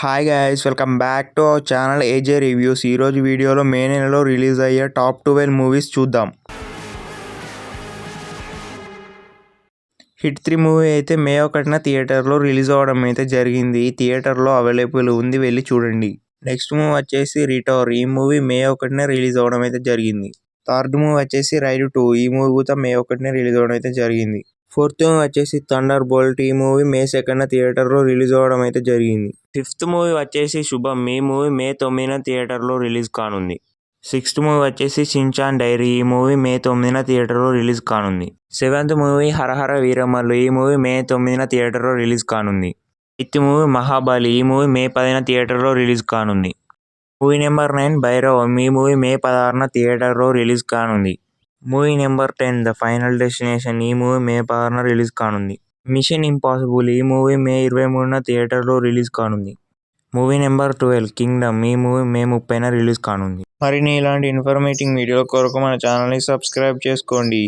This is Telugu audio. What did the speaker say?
Hi guys welcome back to our channel AJ reviews ఈరోజు వీడియోలో మే నెలలో రిలీజ్ అయ్యే టాప్ ట్వెల్వ్ మూవీస్ చూద్దాం. హిట్ త్రీ మూవీ అయితే మే ఒకటిన థియేటర్లో రిలీజ్ అవ్వడం అయితే జరిగింది. థియేటర్లో అవైలబుల్ ఉంది వెళ్ళి చూడండి. నెక్స్ట్ మూవీ వచ్చేసి రిటవర్ ఈ మూవీ మే ఒకటిన రిలీజ్ అవ్వడం అయితే జరిగింది. థర్డ్ మూవీ వచ్చేసి రైడ్ టూ ఈ మూవీ కూడా మే ఒకటిన రిలీజ్ అవ్వడం అయితే జరిగింది. ఫోర్త్ మూవీ వచ్చేసి థండర్ బోల్ట్. ఈ మూవీ మే సెకండ్ థియేటర్లో రిలీజ్ అవ్వడం అయితే జరిగింది. ఫిఫ్త్ మూవీ వచ్చేసి శుభం. ఈ మూవీ మే తొమ్మిదిన థియేటర్లో రిలీజ్ కానుంది. సిక్స్త్ మూవీ వచ్చేసి సించాన్ డైరీ. ఈ మూవీ మే తొమ్మిదిన థియేటర్లో రిలీజ్ కానుంది. Seventh movie Harihara Veeramallu. ఈ మూవీ మే తొమ్మిదిన థియేటర్లో రిలీజ్ కానుంది. Eighth movie Mahabali. ఈ మూవీ మే పదిన థియేటర్లో రిలీజ్ కానుంది. Movie number nine Bhairavam. ఈ మూవీ మే పదహారున థియేటర్లో రిలీజ్ కానుంది. Movie number ten the final destination ఈ మూవీ మే పదహారున రిలీజ్ కానుంది. మిషన్ ఇంపాసిబుల్ ఈ మూవీ మే ఇరవై మూడున థియేటర్లో రిలీజ్ కానుంది. మూవీ నెంబర్ ట్వెల్వ్ కింగ్డమ్ ఈ మూవీ మే ముప్పైన రిలీజ్ కానుంది. మరిన్ని ఇలాంటి ఇన్ఫర్మేటింగ్ వీడియోల కొరకు మన ఛానల్ని సబ్స్క్రైబ్ చేసుకోండి.